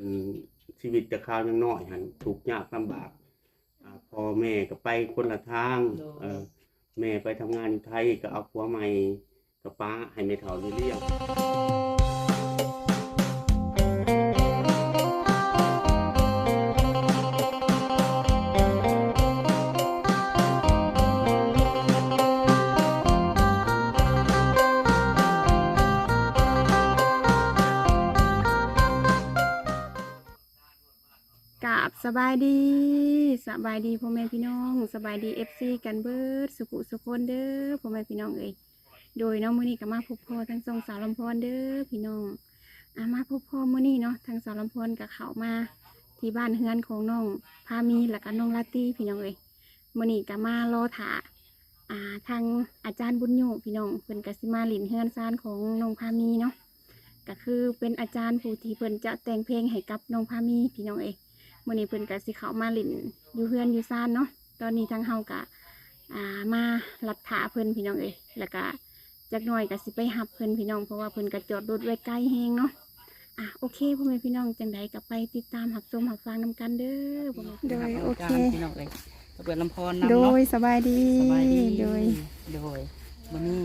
อืมชีวิตแต่คราวยังน้อยหันทุกข์ยากลำบากอ่าพ่อแม่ก็ไปคนละทางโดยเออแม่ไปทำงานอยู่ไทยก็เอาผัวใหม่กับป้าให้แม่เฒ่าเลี้ยง บสบายดีสบายดีพ่อแม่พี่น้องสบายดีเอฟซีกันเบิดสุขุสุคนเด้อพ่อแม่พี่น้องเอ้ยโดยน้องมื้อนี้ก็มาพบพ่อทั้งสองสาวลำพรเด้อพี่น้องอามาพบพ่อมื้อนี้เนาะทางสาวลำพรกับเขามาที่บ้านเฮือนของน้องพามีและก็น้องลาตี้พี่น้องเอ้ยมื้อนี้ก็มารอถาอ่าทางอาจารย์บุญโยพี่น้องเพิ่นก็สิมาหลินเฮือนซานของน้องพามีเนาะก็คือเป็นอาจารย์ผู้ที่เพิ่นจะแต่งเพลงให้กับน้องพามีพี่น้องเอ้ย มื่อนี้เพิ่นก็สิเข้ามาลินอยู่เฮือนอยู่ซ่านเนาะตอนนี้ทางเฮากะอ่ามารับถาเพิ่นพี่น้องเอ้ยแล้วก็จักหน่อยก็สิไปหับเพิ่นพี่น้องเพราะว่าเพิ่นก็จอดรถไว้ใกล้แฮงเนาะอะโอเคพ่อแม่พี่น้องจังใดก็ไปติดตามหับชมหับฟังนำกันเด้อพ่อแม่โดยโอเคจานพี่น้องเลยกระเบิดลำพรนำโดเนาะยสบายดีสบายดีโดยโดยวันนี้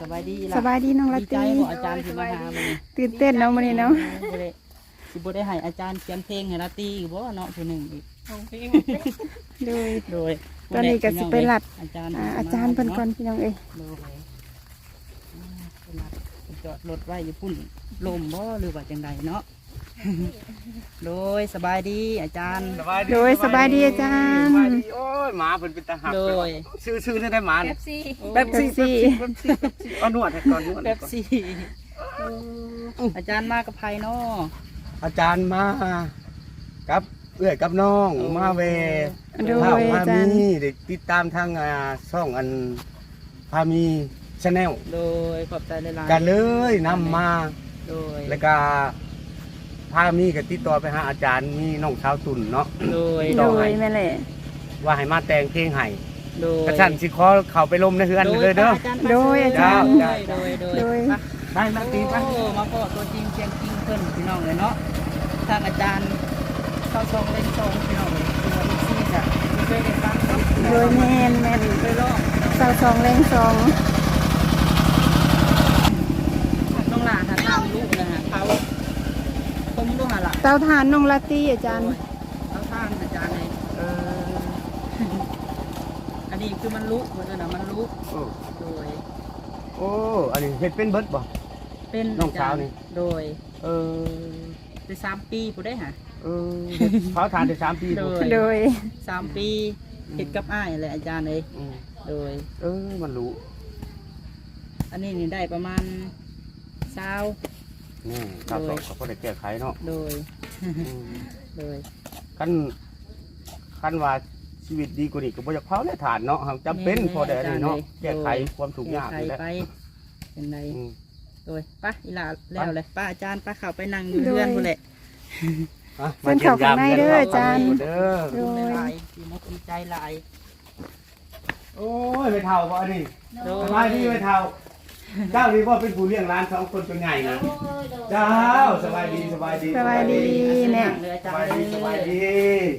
สบายดีล่ะสบายดีน้องละดีใจตีบ่อาจารย์ที่มาหาวันนี้ตื่นเต้นเนาะมื้อนี้เนาะบ่ได้ สิบ่ได้ให้อาจารย์เขียนเพลงให้ลาตีอีกบ่เนาะผู้หนึ่งอีกโดยโดยตอนนี้ก็สิไปรัดอาจารย์อ่าอาจารย์เพิ่นก่อนพี่น้องเอ้ยโดยอ่าไปรัดไปจอดรถไว้อยู่พุ่นลมบ่หรือว่าจังใดเนาะ โดยสบายดีอาจารย์สบายดีโดยสบายดีอาจารย์ สบายดีโอ้ยหมาเพิ่นเป็นตาหักโดยชื่อชื่อได้หมาเนี่ยซี่แป๊บซี่แป๊บซี่ แป๊บซี่แป๊บซี่เอานวดให้ก่อนนวดแบให้บก่อนสี่อาจารย์มากับไพเนาะ อาจารย์มากับเอื้อยกับน้องโอ้มาเวโดยข้าวอาพาจารย์ มีได้ติดตามทางอ่าช่องอันพามีชาแนลโดยขอบใจหลายๆกันเลยนำมา โดยแล้วก็พามีก็ติดต่อไปหาอาจารย์มีน้องสาวตุ่นเนาะ โดยโดยแม่แหละ ว่าให้มาแต่งเพลงให้โดยกระชั้นสิขอเข้าไปลมในเฮือนเลยเด้อ โดยอาจารย์ โดยโดยโดยโดย ไป ได้มาตีไปโอ้มาพอตัวจริงเสียงจริงเพิ่นพี่น้องเลยเนาะทางอาจารย์เข้าซองเล่นซองพี่น้องเลยตัวลูกซีจ้ะไม่เคยได้ฟังเนาะโดยแม่นแม่นเคยร้องเสาสองแรงสองน้องหลานหาตามลูกนะฮะเขาผมดูหาละเตาถ่านน้องลาตี้อาจารย์เขาทานอาจารย์เลยเอออันนี้คือมันลุกเหมือนกันนะมันลุกโอ้โดยโอ้อันนี้เฮ็ดเป็นเบิดบ่เป็นน้องสาวนี่ โดย เออ ได้สามปีผู้ได้หะเออเฮ็ดเผาทานได้สามปีโดพุ่นโดยสามปีเห็ดกับอ้ายเลยอาจารย์เลยอืมโดย เออมันรู้อันนี้นี่ได้ประมาณเช้านี่ครับก็ก็บ่ได้แก้ไขเนาะโดยอืมโดย คันคันว่าชีวิตดีกว่านี้ก็บ่อยากเผาและฐานเนาะครับจำเป็นพอได้อันนี้เนาะแก้ไขความทุกข์ยากแก้นี่ไขแหละไปเป็นไรอืม โดยป้าอีหลาแล้วเลยป้าอาจารย์ป้าเข้าไปนั่งอยู่เพื่อนพุ่นแหละอะเพิ่นเข้าข้างในเด้ออาจารย์ เด้อโดย หลายดีมกดีใจหลายโอ้ยไม่เท่าบ่อันนี้โดสบายดีไม่เท่า เจ้านี่บ่เป็นผู้เลี้ยงร้านสองคนเป็นไงนะเจ้าสบายดีสบายดีสบายดีเนี่ยเลยอาสจารบายย์ดีสบายดี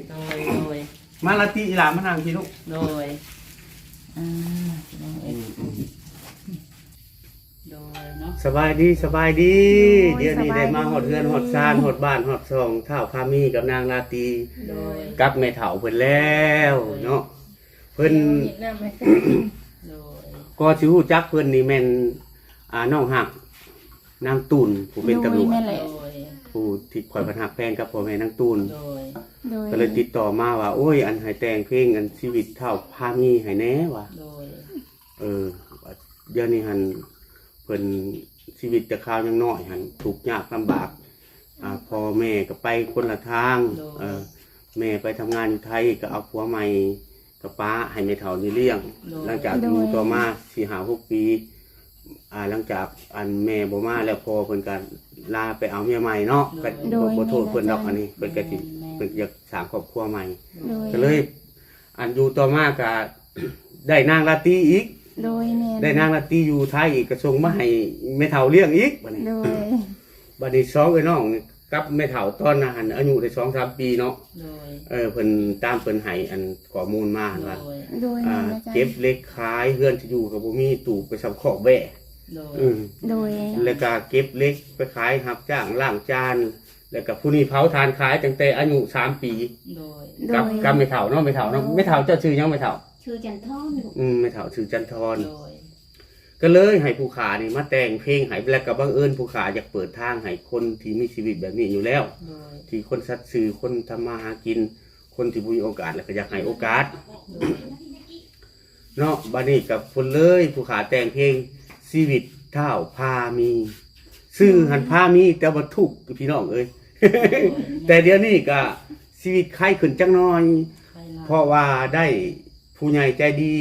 โดยโดยมาละติอีหลามานั่งพี่ลูกโดยอ่าโดย เนาะสบายดีสบายดี โอ้ยเดี๋ยวนี้สบายดี ได้มาหอดเรือนหอดซานหอดบ้านหอดซองเท่าพามีกับนางราตรีโดยกับแม่เฒ่าเพิ่นแล้วเนาะเพิ่นโดยก็สิฮู้จักเพิ่นนี่แม่นอ่าน้องหักนางตูนผู้เป็นตำรวจโดยแม่นแหละโดยผู้ที่คอยพันหักแฟนกับพ่อแม่นางตูน โดยโดยก็เลยติดต่อมาว่า โอ้ย อันให้แต่งเพลงอันชีวิตเท่าพามีให้แน่ว่ะ โดยเออว่าเดี๋ยวนี้หัน เพิ่นชีวิตแต่คราวยังน้อยหันทุกข์ยากลำบากอ่าพ่อแม่ก็ไปคนละทางเออแม่ไปทำงานอยู่ไทยก็เอาผัวใหม่กับป้าให้แม่เฒ่านี่เลี้ยง หลังจากอยู่ต่อมาสี่หาหกปี อ่าหลังจากอันแม่บ่มาแล้วพอเพิ่นก็ลาไปเอาเมียใหม่เนาะก็โดย บ่โทษเพิ่นดอกอันนี้เพิ่นก็สิเพิ่นอยากสร้างครอบครัวใหม่ โดย ก็เลย อันอยู่ต่อมาก็ ได้นางราตรีอีก โดยแม่นได้นางราตรีอยู่ไทยอีกก็ส่งมาให้แม่เฒ่าเลี้ยงอีกบัดนี้โดยบัดนี้สองไอ้น้องนี่กกับแม่เฒ่าตอนนั้นอายุได้สองสามปีเนาะโดยเออเพิ่นตามเพิ่นให้อันข้อมูลมาโดว่ายโดยอ่าแม่นอาจารเก็บย์เล็กขายเฮือนที่อยู่กับบ่มีตู้ไปสำขอกแบะโดยอืมโดยแล้วก็เก็บเล็กไปขายรับจ้างล้างจาน แล้วก็ผู้นี้เผาทานขายตั้งแต่อายุสามปี โดยโดกับยกับไม่เฒ่าเนาะไม่เฒ่าเนาะไม่เฒ่าเจ้าชื่อยังไม่เฒ่า ชื่อจันทอนลูกอืมไม่เฒ่าชื่อจันทร โดยก็เลยให้ผู้ขานี่มาแต่งเพลงให้แล้วก็บังเอิญผู้ขาอยากเปิดทางให้คนที่มีชีวิตแบบนี้อยู่แล้ว โดยที่คนสัตย์ซื่อคนทำมาหากิน คนที่มีโอกาสแล้วก็อยากให้โอกาส โดยเนาะบัดนี้กับคนเลยผู้ขาแต่งเพลงชีวิตเท่าพามีซื้อหันพามีแต่ว่าทุกข์พี่น้องเอ้ย แต่เดี๋ยวนี้ก็ชีวิตใครขึ้นจังน้อย ใครล่ะเพราะว่าได้ ผู้ใหญ่ใจดี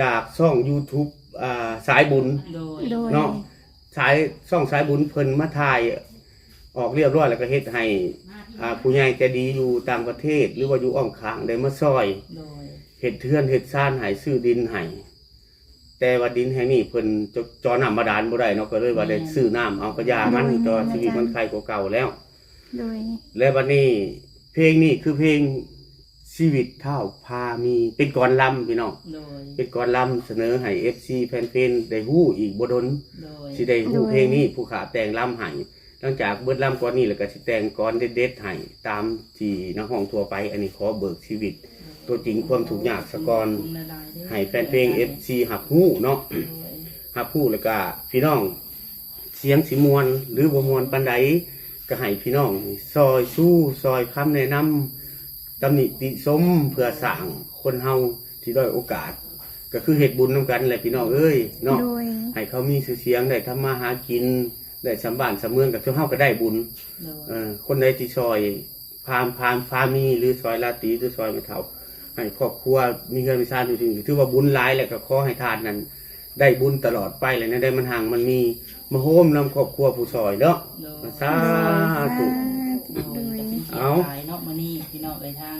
จากช่อง YouTube อ่าสายบุญ โดย โดย เนาะสายช่องสายบุญเพิ่นมาถ่าย ออกเรียบร้อยแล้วก็เฮ็ดให้อ่าผู้ใหญ่ใจดีอยู่ต่างประเทศ หรือว่าอยู่อ้อมข้างได้มาซอยโดยเห็ดเทือนเห็ดซ่านใหายซื้อดินให้แต่ว่าดินแห่งนี้เพิ่นจจอน้ำบาดาลบ่ได้เนาะก็เลยว่าได้ซื้อน้ำเอากระยามันจอชีวิตมันใครกว่าเก่าแล้ว โดย และวันนี้เพลงนี้คือเพลง ชีวิตเท่าพามีเป็นกรลำพี่น้องโดยเป็นกรลำเสนอให้ FC แฟนเพลงได้ฮู้อีกบ่ดนโดยสิได้ฮู้เพลงนี้ผู้ขาแต่งลำให้หลังจากเบิดลำก่อนนี้แล้วก็สิแต่งกรเด็ดๆให้ตามที่นักห้องทั่วไป อันนี้ขอเบิกชีวิต ตัวจริงความถูกข์ยากสะกอนให้แฟนเพลง FC หับหู้เนาะโดยหับหู้แล้วก็พี่น้องเสียงสิมวนหรือบ่มวนปันใดก็ให้พี่น้องซอยสู้ซอยคำแนะนำ ตำหนิติสมเพื่อสร้างคนเฮาที่ด้อยโอกาส ก็คือเหตุบุญนํกันแหละพี่น้องเอ้ยเนาะโดย ให้เขามีชื่อเสียงได้ทำมาหากิน ได้สำบ้านสำเมืองกับเจ้าเฮาก็ได้บุญ โดย เออคนใดที่ซอยพามพามพามีหรือซอยลาตรีหรือซอยไม่เท่าให้ครอบครัวมีเงินมีทานอยู่ถึงถือว่าบุญหลายแหละก็ขอให้ทานนั้น ได้บุญตลอดไปเลยนะได้มันห่างมันมีมาโฮมนำครอบครัวผู้ซอยเนาะโดยมาสาธุ โดยโดยก็ เอาหลายเนาะมื้อนี้พี่น้องเอ่ยทาง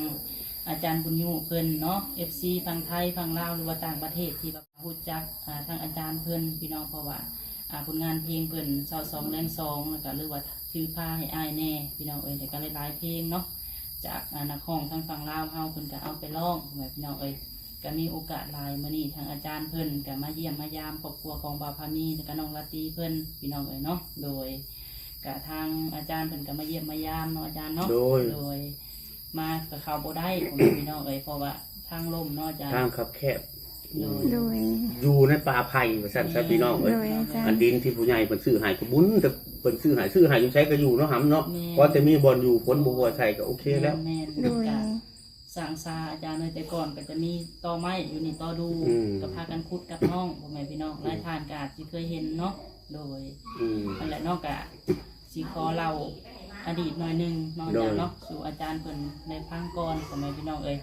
อาจารย์บุญยูเพิ่นเนาะ FC ฝั่งไทยฝั่งลาวหรือว่าต่างประเทศที่แบบพูดจักอ่าทางอาจารย์เพิ่นพี่น้องเพราะว่าอ่าผลงานเพลงเพิ่นเศร้าสองแรงสองแล้วก็หรือว่าถือผ้าให้อายแน่พี่น้องเอ่ยแต่ก็หลายๆเพลงเนาะจากอานักร้องทางฝั่งลาวเฮาเพิ่นก็เอาไปร้องให้พี่น้องเอ่ยก็มีโอกาสหลายมื้อนี้ทางอาจารย์เพิ่นก็มาเยี่ยมมายามครอบครัวของบาพามีแล้วก็น้องลาตีเพิ่นพี่น้องเอ่ยเนาะโดย กะทางอาจารย์เพิ่นก็มาเยี่ยมมายามเนาะอาจารย์เนาะโดย โดย มากับเขาบ่ได้ผมพี่น้องเอ้ยเพราะว่าทางลมเนาะอาจารย์ทางขับแคบ โดย โดย อยู่ในป่าไผ่ว่าซั่นซะพี่น้องเอ้ยโดยอาจารย์อันดินที่ผู้ใหญ่เพิ่นซื้อให้ก็บุญแต่เพิ่นซื้อให้ซื้อให้อยู่ใช้ก็อยู่เนาะหำเนาะเพราะจะมีบอลอยู่ฝนบ่หัวใส่ก็โอเคแล้วแม่นโดย กะสร้างซาอาจารย์เลยแต่ก่อนก็จะมีตอไม้อยู่นี่ตอดูอืม ก็พากันขุดกับน้องพ่อแม่พี่น้องหลายทานกอาจสิเคยเห็นเนาะโดยอืม นั่นแหละเนอกกะ สิขอเราอดีตหน่อยหนึงเน้องโดยอาจารย์เนาะสู่อาจารย์เพิ่นในพังก่อนพ่อแม่พี่น้องเอ้ย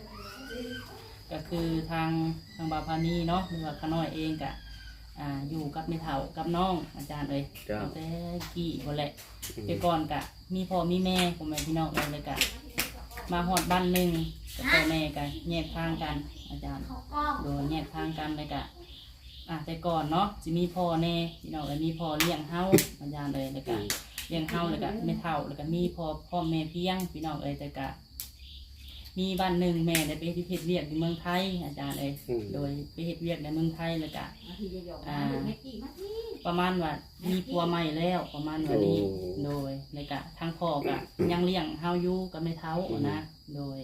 ก็คือทางทางบาพานีเนาะหรือว่าขน้อยเองกะอ่าอยู่กับแม่เฒ่ากับน้องอาจารย์เลยจ้าตั้งแต่กี่คนแหละแต่ก่อนกะ มีพ่อมีแม่ผมแม่พี่น้องเองเลยกะ มาหอดบ้านหนึ่งกับพ่อแม่กันแยกทางกัน อาจารย์ โดยแยกทางกันเลยกะอะแต่ก่อนเนาะจะมีพ่อแน่พี่น้องเลยมีพ่อเลี้ยงเฮาอาจารย์เลยแล้วกะ เลี้ยงเฮาแล้วกะแม่เฒ่าแล้วก็มีพ่อพ่อแม่เพียงพี่น้องเอ้ยแต่กะมีบ้านหนึ่งแม่ได้ไปที่เพชรเวียกในเมืองไทยอาจารย์เอ้ยอืม โดยไปเฮ็ดเวียกในเมืองไทยแล้วก็ อ่า ประมาณว่ามีปัวใหม่แล้วประมาณว่านี้ โอ้ โดยแล้วก็ทางพ่อก็ ยังเลี้ยงเฮาอยู่กับแม่เท้านะโดย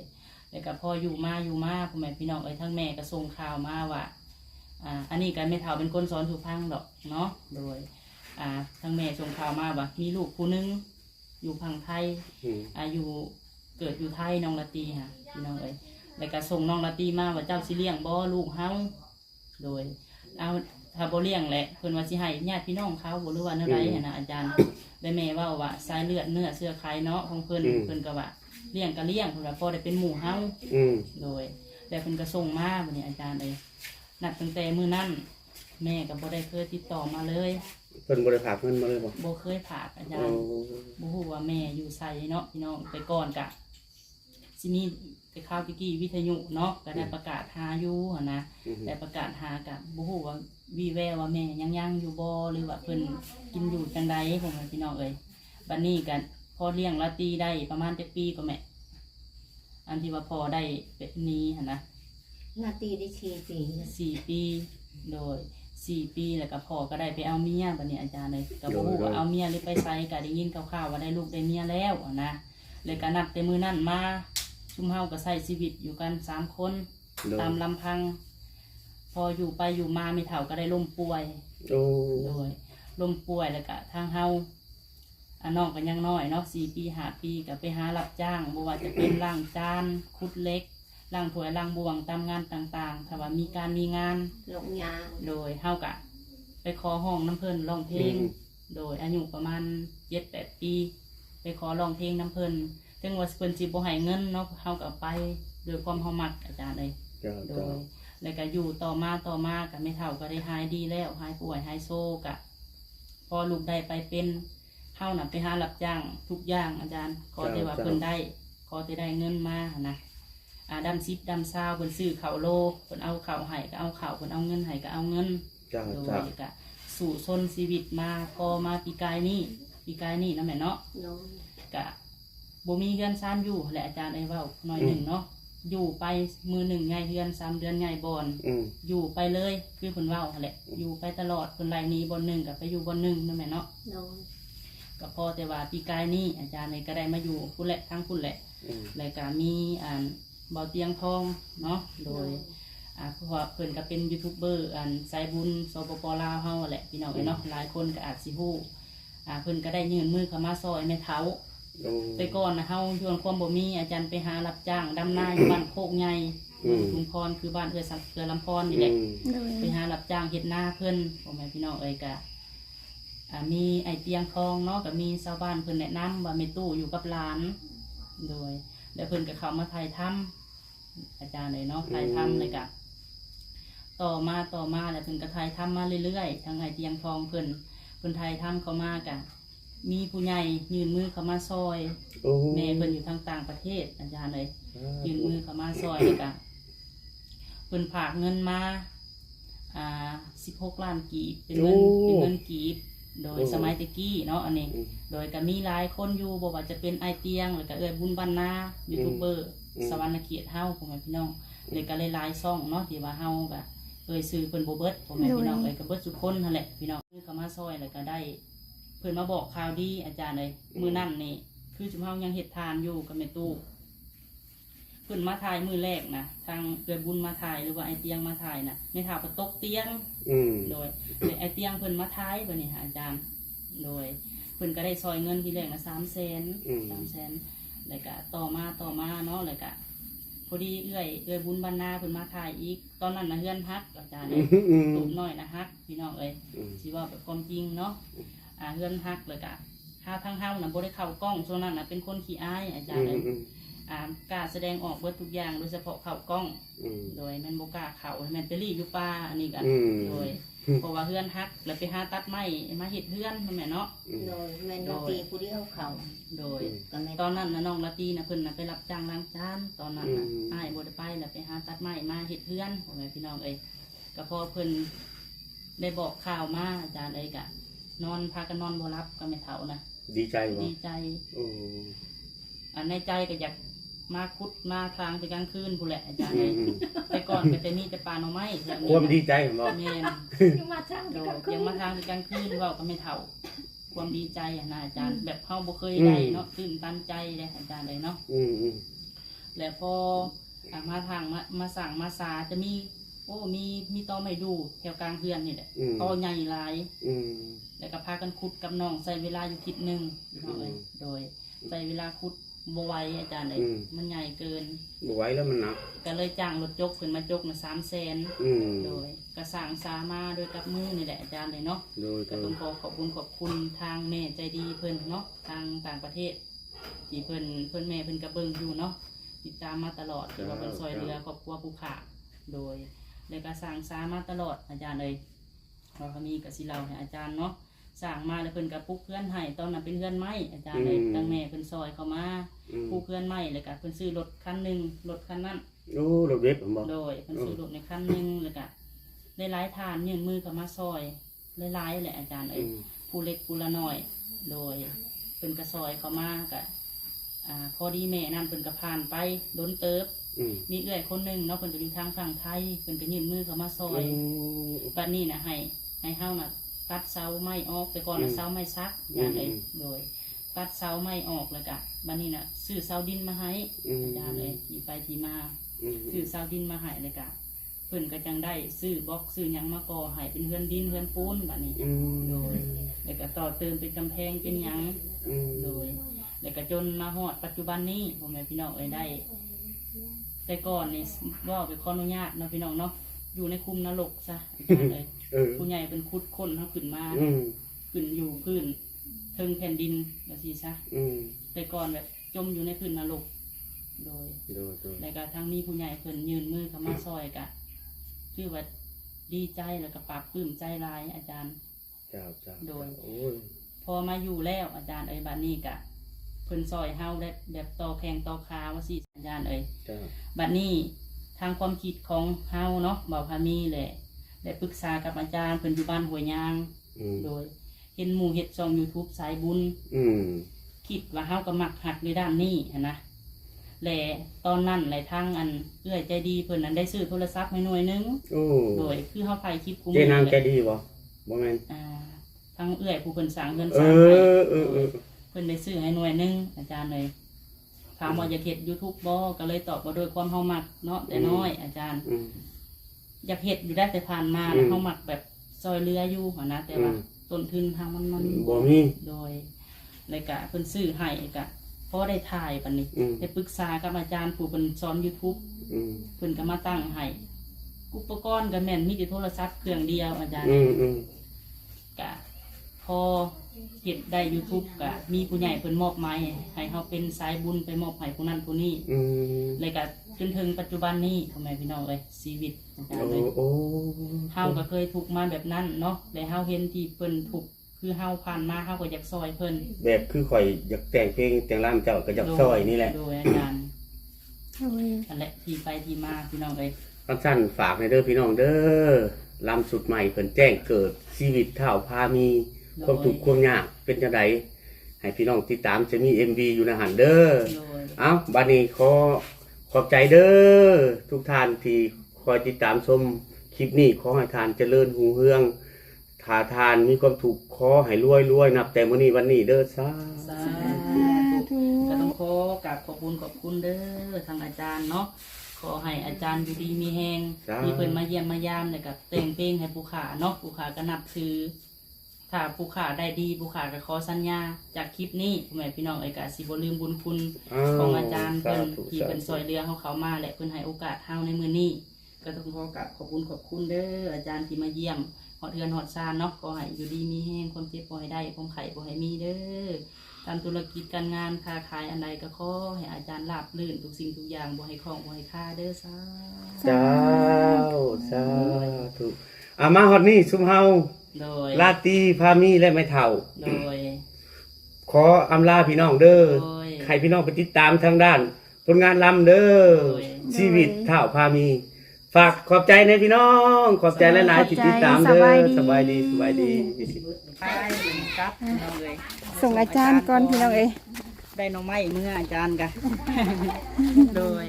แล้วก็พ่ออยู่มาอยู่มาพ่อแม่พี่น้องเอ้ยทั้งแม่ก็ส่งข่าวมาว่าอ่า อันนี้ก็แม่เท้าเป็นคนสอนสุพังดอกเนาะโดย อ่าทั้งแม่ส่งข่าวมาว่ามีลูกผู้หนึงอยู่พังไทย อืมอายุเกิดอยู่ไทยน้องละตีค่ะพี่น้องเอ้ยแล้วก็ส่งน้องละตีมาว่าเจ้าสิเลี้ยงบ่ลูกเฮาโดยเอาถ้าบ่เลี้ยงแหละเพิ่นว่าสิให้ญาติพี่น้องเขาบ่รู้ว่าแนวใดหั้นนะอาจารย์ได้แม่เว่าว่าสายเลือดเนื้อเสื้อไขเนาะของเพิ่นเพิ่นก็ว่าเลี้ยงก็เลี้ยงเพิ่นว่าพอได้เป็นหมู่เฮาอืมโดย แต่เพิ่นก็ส่งมาบัดนี้อาจารย์เอ้ยนับตั้งแต่มื้อนั้นแม่ก็บ่ได้เคยติดต่อมาเลย เพิ่นบ่ได้ฝากเงินมาเลยบ่บ่เคยฝากอาจาโอ้รย์บ่ฮู้ว่าแม่อยู่ไสเนาะพี่น้องไปก่อนกะสิมีไปข่าวกิกี้วิทยุเนาะก็ได้ประกาศหาอยู่หั่นนะอืมได้ประกาศหากะบ่ฮู้ว่าวีแววว่าแม่ยังยังอยู่บ่หรือว่าเพิ่นกินอยู่จังใดผมว่าพี่น้องเอ้ยบัดนี้กันพออเลี้ยงลาตีได้ประมาณจะปีก็แม่อันที่ว่าพอได้เป็นนี้หั่นนะนาตีได้ชีปีสี่ปีโดย สี่ปีแล้วก็พ่อก็ได้ไปเอาเมียบัดนี้อาจารย์เลยก็บ่ฮู้ว่าเอาเมียหรือไปไสก็ได้ยินข่าวๆว่าได้ลูกได้เมียแล้วอะนะเลยก็นับแต่มือนั่นมาชุมเฮาก็ใช้ชีวิตอยู่กันสามคนโดย ตามลำพัง พออยู่ไปอยู่มาไม่เท่าก็ได้ล้มป่วย โอ้โดยล้มป่วยแล้วก็ทางเฮาอันน้องก็ยังน้อยเนาะสี่ปีห้าปีก็ไปหารับจ้างบ่ว่าจะเป็นล้างจานคุดเล็ก ล้างถ้วยล้างบวงตามงานต่างๆ ถ้าว่ามีการมีงาน ลงยางโดยเฮากะ ไปขอห้องน้ำเพิ่นร้องเพลงโดยอายุประมาณเจ็ดแปดปี ไปขอร้องเพลงน้ำเพิ่นถึงว่าเพิ่นสิบ่ให้เงินเนาะเฮาก็ไปด้วยความเฮามักอาจารย์เลย เจ้าโดเจ้ายแล้วก็อยู่ต่อมาต่อมากับไม่เท่าก็ได้หายดีแล้วหายป่วยหายโซกะ พอลูกได้ไปเป็นเฮาน่ะไปหารับจ้างทุกอย่างอาจารย์ขอแต่ว่าเพิ่นได้ขอแต่ได้เงินมาหั้นนะ อ่าดำซิปดำซาวเพิ่นซื้อข้าวโลเพิ่นเอาข้าวให้ก็เอาข้าวเพิ่นเอาเงินให้ก็เอาเงินเจ้าโดเจ้ายก็สู่ชนชีวิตมาพอมาปีกายนี่ปีกายนี่นะแม่เนาะโดนกะบ่มีเฮือนซ่านอยู่แหละอาจารย์ไอ้เว้าหน่อยหนึ่งเนาะอยู่ไปมือหนึ่งไงเฮือนสามเดือนไงบอนอืม อยู่ไปเลยคือเพิ่นเว้าหั่นแหละอยู่ไปตลอดเพิ่นไล่หนี้บนหนึ่งกับไปอยู่บนหนึ่งนั่นแหละเนาะ โดนก็พอแต่ว่าปีกายนี่อาจารย์นี่ก็ได้มาอยู่พุ่นแหละทั้งพุ่นแหละอืมแล้วก็มีอ่านเบาเตียงทองเนาะโดยอ่าเพราะว่าเพิ่นก็เป็นยูทูบเบอร์อันสายบุญสปปลาวเฮาแหละพี่น้องเอ้ยเนาะหลายคนก็อาจสิฮู้อ่าเพิ่นก็ได้ยื่นมือเข้ามาซอยแม่เฒ่าโอ้แต่ก่อนนะเฮาอยู่ในความบ่มีอาจารย์ไปหารับจ้างดำนาอยู่บ้านโคกใหญ่อืมชุมพรคือบ้านเอื้อสักเอื้อลำพรนี่อืแหละมโดยไปหารับจ้างเฮ็ดนาเพิ่นพ่อแม่พี่น้องเอ้ยก็อ่ามีไอเตียงทองเนาะก็มีชาวบ้านเพิ่นแนะนำว่าแม่ตู้อยู่กับหลาน โดย แล้วเพิ่นก็เข้ามาถ่ายทำ อาจารย์เลยเนาะถ่ายทำเลยก็ต่อมาต่อมาแล้วเพิ่นก็ถ่ายทำมาเรื่อยๆทางไอเตียงทองเพิ่นเพิ่นถ่ายทำเข้ามากะมีผู้ใหญ่ยื่นมือเข้ามาซอยโอ้แม่เพิ่นอยู่ทางต่างประเทศอาจารย์เลยยื่นมือเข้ามาซอยเลยกะเพิ่นฝากเงินมาอ่าสิบหกล้านกีบเป็นเงินเป็นเงินกีบโดยสมัยตะกี้เนาะอันนี้อืมโดยก็มีหลายคนอยู่บอกว่าจะเป็นไอเตียงแล้วก็เอ้ยบุญบรรณายูทูบเบอร์อืม สวรรณเขียดเฮาผมแม่พี่น้องเลยก็เลยหลายซ่องเนาะที่ว่าเฮาก็เอ้ยซื้อเพิ่นบ่เบิดผมแม่พี่น้องเอ้ยก็เบิดทุกคนนั่นแหละพี่น้องคือก็มาซอยแล้วก็ได้ เพิ่นมาบอกข่าวดีอาจารย์เลยมื้อนั้นนี่คือจุมเฮายังเฮ็ดทานอยู่กับแม่ตู้เพิ่นมาถ่ายมื้อแรกนะทางเกิดบุญมาถ่ายหรือว่าไอเตียงมาถ่ายนะในข่าวก็ตกเตียงอืมโดยโดยไอเตียงเพิ่นมาท้ายบ่นี่ค่ะอาจารย์ โดยเพิ่นก็ได้ซอยเงินที่แรกนะสามแสนอืมสามแสน แล้วก็ต่อมาต่อมาเนาะแล้วก็พอดีเอื้อยเอื้อยบุญบรรณาเพิ่นมาถ่ายอีก ตอนนั้นนะเฮือนฮักอาจารย์อืเอ้ยมอืมตุ่มน้อยนะฮักพี่น้องเอ้ยอืม สิว่าแบบความจริงเนาะอ่าเฮือนฮักเลยก็ห้าทั้งเฮาน่ะบ่ได้เข้ากล้องช่วงนั้นน่ะเป็นคนขี้อายอาจารย์เอ้ยอืมอ่ากล้าแสดงออกเบิดทุกอย่างโดยเฉพาะเข้ากล้อง อืม โดยแม่นบ่กล้าเข้าแม่นไปรีอยู่ป่าอันนี้ก็อืม โดย เพราะว่าเฮือนฮักแล้วไปหาตัดไม้มาเฮ็ดเฮือนนั่นแหละเนาะอืมโดยแม่นาตีผู้เดียวเขาโดย ก็ไม่ตอนนั้นนะน้องละตีนะเพิ่นน่ะไปรับจ้างล้างจานตอนนั้นน่ะอืม อ้ายบ่ได้ไปแล้วไปหาตัดไม้มาเฮ็ดเฮือนพ่อแม่พี่น้องเอ้ยก็พอเพิ่นได้บอกข่าวมาอาจารย์เอ้ยก็นอนพากันนอนบ่หลับก็ไม่เท่านะดีใจบ่ดีใจ โอ้อันในใจก็อยาก มาคุดมาทางไปกลางคืนพู้นแหละอาจารย์อืเอ้มยอืม แต่ก่อนก็จะมีแต่ปลาหน่อไม้แถวคนี้วามดีใจเห็นบ่แม่นยังมาจ้างโดที่ยกลางคืยังนมาทางไปกลางคืนเว้าก็ไม่เท่า ความดีใจอะนะอาจารย์ แบบเฮาบ่เคยได้เนาะตื่นตันใจเลยอาจารย์เลยเนาะ อืมอืม แล้วพออ่ามาทางมามาสั่งมาสาจะมี โอ้มีมีตอไม่ดูแถวกลางเฮือนนี่แหละอืม ตอใหญ่หลาย อืม แล้วก็พากันขุดกับน้องใส่เวลาอยู่ทิศหนึ่งพี่น้องเอ้ยอืม โดยใส่เวลาขุด บไหวอาจารย์เลยอืม มันใหญ่เกิน บ่ไหวแล้วมันหนัก ก็เลยจ้างรถจกขึ้นมาจกนะสามแสนอืมโดยกระสั่งสามาโดยกับมือนี่แหละอาจารย์เลยเนาะ โดยก็ก็ต้องขอขอบคุณขอบคุณทางแม่ใจดีเพิ่นเนาะทางต่างประเทศที่เพิ่นเพิ่นแม่เพิ่นกระเบิงอยู่เนาะติดตามมาตลอดที่ว่าเพิ่นซอยเรือครอบครัวผู้ขาโดยแล้วก็สั่งสามาตลอดอาจารย์เลยเราก็มีกสิเราให้อาจารย์เนาะ สั่งมาแล้วเพิ่นก็ปลุกเพื่อนให้ตอนนั้นเป็นเพื่อนไม้อาจารย์เลยทางแม่เพิ่นซอยเข้ามาอืมปลุกเพื่อนไม้แล้วก็เพิ่นซื้อรถคันหนึ่งรถคันนั้น โอ้รถเว็บผมบอก โดยเพิ่นซื้อรถในคันหนึ่งแล้วก็ได้หลายทานยื่นมือเข้ามาซอยหลายๆแหละอาจารย์เอ้อืยมผู้เล็กผู้ละน้อย โดยกพิ่นก็ซอยเขามากะอ่าพอดีแม่นั่นเพิ่นก็ผ่านไปโดนเติบ อืมมีเอื้อยคนหนึงเนาะเพิ่นก็อยู่ทางฝั่งไทยเพิ่นก็ยื่นมือเข้ามาซอยอืมบัดนี้น่ะให้ให้เฮาน่ะ ตัดเสาไม้ออกแต่ก่อนน่ะอืมเสาไม้ซักอย่างเลยอืมโดย ตัดเสาไม้ออกแล้วก็บัดนี้น่ะซื้อเสาดินมาให้อืมอย่างเลยที่ไปที่มา อืมซื้อเสาดินมาให้เลยก็เพิ่นก็จังได้ซื้อบล็อกซื้อหยังมาก่อให้เป็นเฮือนดินเฮือนปูนบัดนี้อืมโดยแล้วก็ต่อเติมเป็นกำแพงเป็นหยังอืมโดยแล้วก็จนมาฮอดปัจจุบันนี้ผมแม่พี่น้องเอ้ยได้ แต่ก่อนนี่ว่าไปขออนุญาตเนาะพี่น้องเนาะอยู่ในคุมนรกซะอาจารย์เลย เออ ผู้ใหญ่เป็นคุดคนเขาขึ้นมาอืมขึ้นอยู่พื้นเทิงแผ่นดินแบบนี้ซะอืมแต่ก่อนแบบจมอยู่ในพื้นนรกโดยดูดูแล้วก็ทางมีผู้ใหญ่เพิ่นยืนมือเข้ามาซอยกะคือว่าดีใจแล้วก็ปรับปลื้มใจหลายอาจารย์ เจ้าเจ้าโดย โอ้ยพอมาอยู่แล้วอาจารย์เอ้ยบัดนี้กะเพิ่นซอยเฮาได้แบบต่อแข่งต่อคาว่าสิอาจารย์เอ้ยเจ้าบัดนี้ทางความคิดของเฮาเนาะบ่าวพามีแหละ ได้ปรึกษากับอาจารย์เพิ่นอยู่บ้านหัวยยาง อืมโดย เห็นหมู่เฮ็ดช่อง YouTube สายบุญ อืมคิดว่าเฮาก็มักหักในด้านนี้หั้นนะและตอนนั้นหลายทางอันเอื้อยใจดีเพิ่นนั้นได้ซื้อโทรศัพท์ให้หน่วยหนึง โอ้โดยคือเฮาถ่ายคลิปกุ้เจนางใจดีบ่บ่แม่นอ่าทางเอื้อยผู้เพิ่นสร้างเงินเอสร้างให้อเออเออเพิ่นได้ซื้อให้หน่วยหนึงอาจารย์เลยถามว่าอยากเฮ็ด YouTube บ่ก็เลยตอบว่าโดวยความเฮามักเนาะแต่น้อยอาจารย์ อืม อยากเฮ็ดอยู่ได้แต่ผ่านมาอืมแล้วเขาหมักแบบซอยเรืออยู่หั้นนะแต่ว่าอืม ต้นทุนทางมันมันบ่มี โดยเลยกะเพิ่นซื้อให้กะพอได้ถ่ายปันนี้อืม ได้ปรึกษากับอาจารย์ผู้เพิ่นสอน YouTube อืมเพิ่นก็มาตั้งให้อุปกรณ์ก็แม่นมีแต่โทรศัพท์เครื่องเดียวอาจารย์ อืมอืมกะพอ เฮ็ดได้ YouTube กะมีผู้ใหญ่เพิ่นมอบหมายให้เฮาเป็นสายบุญไปมอบให้ผู้นั้นผู้นี้อืมเลยกะจนถึงปัจจุบันนี้ทำไมพี่น้องเอ้ยชีวิตอาจารโอ้ย์เลยโอ้เฮาก็เคยถูกข์มาแบบนั้นเนาะแต่เฮาเห็นที่เพิ่นถูกข์คือเฮาผ่านมาเฮาก็อยากซอยเพิ่นแบบคือข่อยอยากแต่งเพลงแต่งรำเจ้าก็อยากซอยนี่แหละโดยอาจารย์โอ้ยนั่นแหละที่ไปที่มาพี่น้องเอ้ย คำสั้นฝากในเด้อพี่น้องเด้อลำสุดใหม่เพิ่นแจ้งเกิดชีวิตเท่าพามี ความถูกข์ความยากเป็นจังไดให้พี่น้องติดตามจะมี MV อยู่นะหันเด้อโดยเอ้าบัดนี้ขอขอบใจเด้อทุกท่านที่คอยติดตามชมคลิปนี้ขอให้ทานเจริญหูเฮืองถ้าทานมีความถูกขอให้รวยรวยนับแต่มื้อนี้วันนี้เด้อซาสาธุก็ต้องขอกราบขอบคุณขอบคุณเด้อทางอาจารย์เนาะขอให้อาจารย์อยู่ดีมีแฮงมีเพิ่นมาเยี่ยมมายามเนี่ยกับแต่งเพลงให้ผู้ขาเนาะผู้ขาก็นับถือ ถ้าผู้ขาได้ดีผู้ขาก็ขอสัญญา จากคลิปนี้พ่อแม่พี่น้องเอ้ยก็สิบ่ลืมบุญคุณของอาจารย์เพิ่นที่เป็นซอยเรือเขาเขามาและเพิ่นให้โอกาสเฮาในมือนี้ ก็ต้องขอกราบขอบคุณขอบคุณเด้ออาจารย์ที่มาเยี่ยมหอดเทือนหอดซานเนาะขอให้อยู่ดีมีแห้งความเจ็บบ่ให้ได้ความไข่บ่ให้มีเด้อตามธุรกิจการงานค้าขายอันใดก็ขอให้อาจารย์ราบรื่นทุกสิ่งทุกอย่างบ่ให้ของบ่ให้ค่าเด้อสาเจ้าสาธุอามาฮอดนี่ซุมเฮา โดย ลาตรีพามีและไม่เท่า โดย ขออำลาพี่น้องเด้อโดยใครพี่น้องไปติดตามทางด้าน ผลงานลำเด้อโดยชีวิตเท่าพามี ฝากขอบใจในพี่น้อง ขอบใจหลายๆที่ติดตามเด้อสบายดีสบายดี ไปครับน้องเลยส่งอาจารย์ก่อนพี่น้องเอ้ยได้หน้องไม้เมื่ออาจารย์กะโดย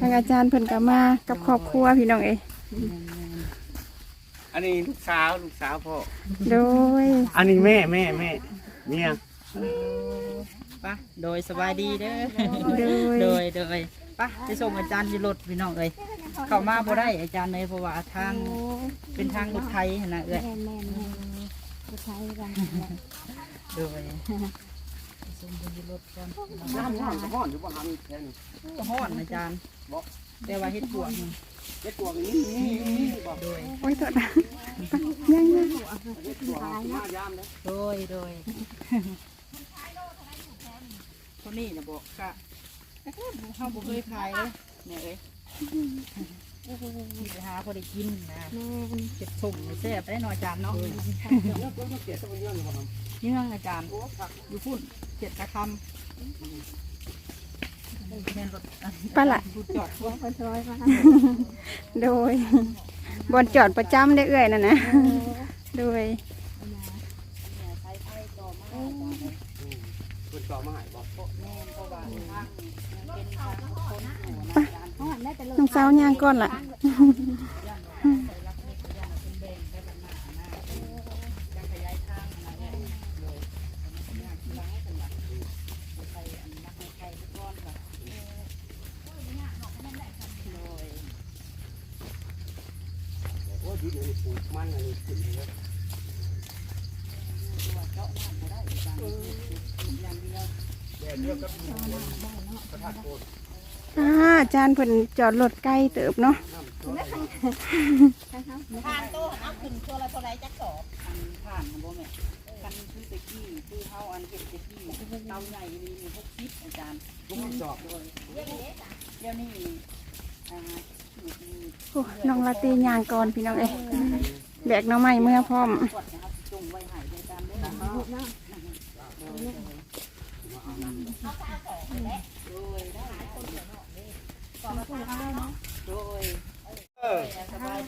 ทางอาจารย์เพิ่นก็มากับครอบครัวพี่น้องเอ้ยอันนี้ลูกสาวลูกสาวพ่อ โดย อันนี้แม่แม่แม่เมียปะโดยสบายดีเด้อ โดย โดยโดยปะไปส่งอาจารย์ที่รถพี่น้องเอ้ยเข้ามาบ่ได้อาจารย์เลยเพราะว่าทางเป็นทางรถไทยหั่นนะเอ้ยแม่แม่แม่ผู้ชายกันโดย ไปส่งเพิ่นรถก่อนน้ำน้ำก็ห้อนอยู่บ่หามแทนก็ฮ้อนอาจารย์บ่แต่ว่าเฮ็ดปวกเจ็ดตัวนี้นี่นี่บ่โดยโอ้ยโทษนะยังยังเจ็ดตัวมายามเด้อโดยโดยคนนี้นะบอกกะเฮาบ่เคยขายเลยแม่ยเอ้ยมีไปหาพอได้กินนะเก็บส่งแซ่บได้หน่อยจานเนาะ เดี๋ยวเดี๋ยวเจ็ดตัวเยอะอยู่บ่ครับนี่นั่งอาจารย์อยู่พุ่นเจ็ดตะคำแม่นรถอันปะละรถจอดพวกคนร้อยมาโดยบนจอดประจำได้เอื้อยนั่นนะโดยเนี่ยใช้ไฟต่อมาอาจารย์เลยคุ มันอันนี้ขึ้นเลยตัวเจาะน้ำก็ได้อาจารย์อย่างเดียวแดดเดียวกับพระธาตุโพนอ่าอาจารย์เพิ่นจอดรถใกล้เติบเนาะผ่านโต๊ะเอาขึ้นตัวละเท่าไรจักสอบอันผ่านบ่แม่กันคือตะกี้คือเฮาอันเก็บตะกี้เตาใหญ่มีมีพวกคิดอาจารย์ลูกดอกโดยเดี๋ยวนี้อ่า โอ้น้องลาตียางก่อนพี่น้องเอ้ยแบกน้องใหม่เมื่อพร้อม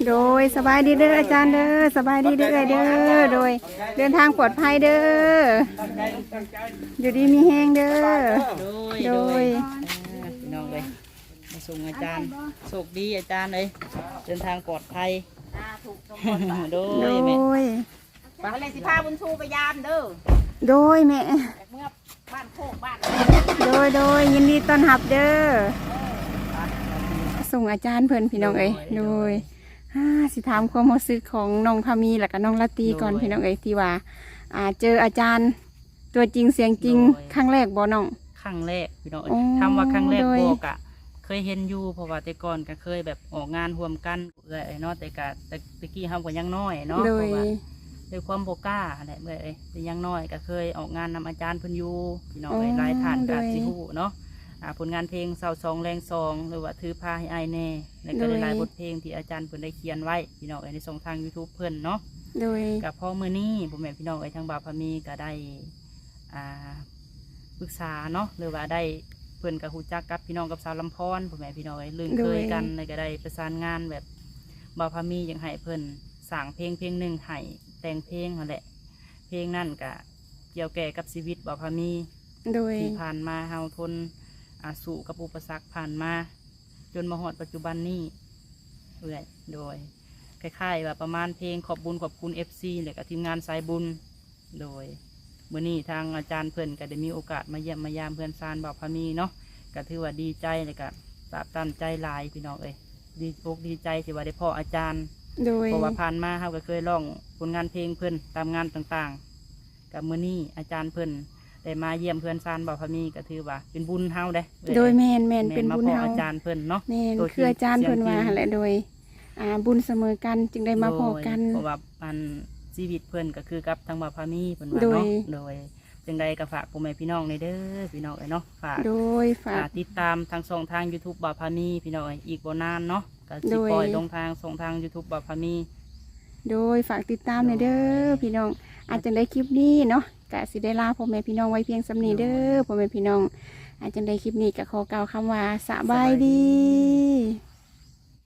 โดยสบายดีเด้ออาจารย์เด้อสบายดีเด้อเด้อโดย เดินทางปลอดภัยเด้ออยู่ดีมีแห้งเด้อโดย โดย พี่น้องเลยมา ส่งอาจารย์โชคดีอาจารย์เลยเดินทางปลอดภัยโดโดยแม่ยไปเลยสิพาบุญชูไปยามเด้อโดยแม่เมื่อบ้านโคกบ้านโดยโดยยินดีต้อนรับเด้อ ส่งอาจารย์เพิ่นพี่น้องเอ้ยโดยอ่าสิถามความรู้สึกของน้องพามีแล้วก็น้องลาตีก่อนพี่น้องเอ้ยที่ว่าอ่า เจออาจารย์ตัวจริงเสียงจริงครั้งแรกบ่น้อง ครั้งแรกพี่น้องอ๋อทำว่าครั้งแรกโดยบอกอะ เคยเห็นอยู่เพราะว่าแต่ก่อนก็เคยแบบออกงานร่วมกันเอ้อยเนาะแต่กะแต่ตะกี้เฮาก็ยังน้อยเนาะโดเพยราะว่าด้วยความโบกล้าอะไรเอ้อยแต่ยังน้อยก็เคยออกงานนำอาจารย์เพิ่นอยู่พี่น้องเอ้ยหลายท่านก็สิฮู้เนาะอ่าผลงานเพลงเศร้าสองแรงสองหรือว่าถือพาให้อายแน่แล้วก็หลายๆบทเพลงที่อาจารย์เพิ่นได้เขียนไว้พี่น้องเอ้ยในช่องทาง YouTube เพิ่นเนาะ โดย กับพ่อมือนี้ผมแม่พี่น้องไอ้ยทางบาวพามีก็ได้อ่าปรึกษาเนาะหรือว่าได้ เพื่อนกับหูจักกับพี่น้องกับสาวลำพอนผมแม่พี่น้องไอ้ยลืมเคยกันเลยก็ได้ประสานงานแบบบาวพามีอย่างให้เพื่อนสั่งเพลงเพลงหนึ่งให้แต่งเพลงนั่นแหละ เพลงนั่นก็เกี่ยวแก่กับชีวิตบาวพามี โดย ที่ผ่านมาเฮาทนอาสู่กับอุปสรรคผ่านมา จนมาหอดปัจจุบันนี้เอื่อยโดยคล้ายๆว่าประมาณเพลงขอบบุญขอบคุณ FC เลยกับทีมงานสายบุญ โดย มื่อนี้ทางอาจารย์เพื่อนก็ได้มีโอกาสมาเยี่ยมมายามเพื่อนซานบ่าวพามีเนาะก็ถือว่าดีใจเลยก็ตราบตันใจหลายพี่น้องเอ้ยดีอกดีใจที่ว่าได้พ่ออาจารย์โดยเพราะว่าผ่านมาเขาก็เคยร้องผลงานเพลงเพื่อนตามงานต่างๆ กับมื่อนี้อาจารย์เพื่อนได้มาเยี่ยมเพื่อนซานบ่าวพามีก็ถือว่าเป็นบุญเฮาได้เอ้ยโดยแมนแมนแม่เป็นมาบุญพ่อเฮาอาจารย์เพื่อนเนาะแมนตัวจริงคืออาจารย์เพิ่นว่าเสียงจริงแหละโดยอ่าบุญเสมอกันจึงได้มาพอกันโดยเพราะว่าอัน ชีวิตเพื่อนก็คือกับทางบ่าวพามีเพิ่นว่าโดยเนาะโดยจึงใดก็ฝากพ่อแม่พี่น้องในเด้อพี่น้องเอ้ยเนาะฝากโดยฝากอ่าติดตามทางช่องทาง YouTube บ่าวพามีพี่น้องเอ้ยอีกบ่นานเนาะก็สิโดยปล่อยลงทางช่องทาง YouTube บ่าวพามีโดยฝากติดตามในอยเด้อพี่น้อง อาจจะได้คลิปนี้เนาะกะสิได้ลาพ่อแม่พี่น้องไว้เพียงสำนีเด้อพ่อแม่พี่น้อง อาจจะได้คลิปนี้ก็ขอกล่าวคำว่าสบายดี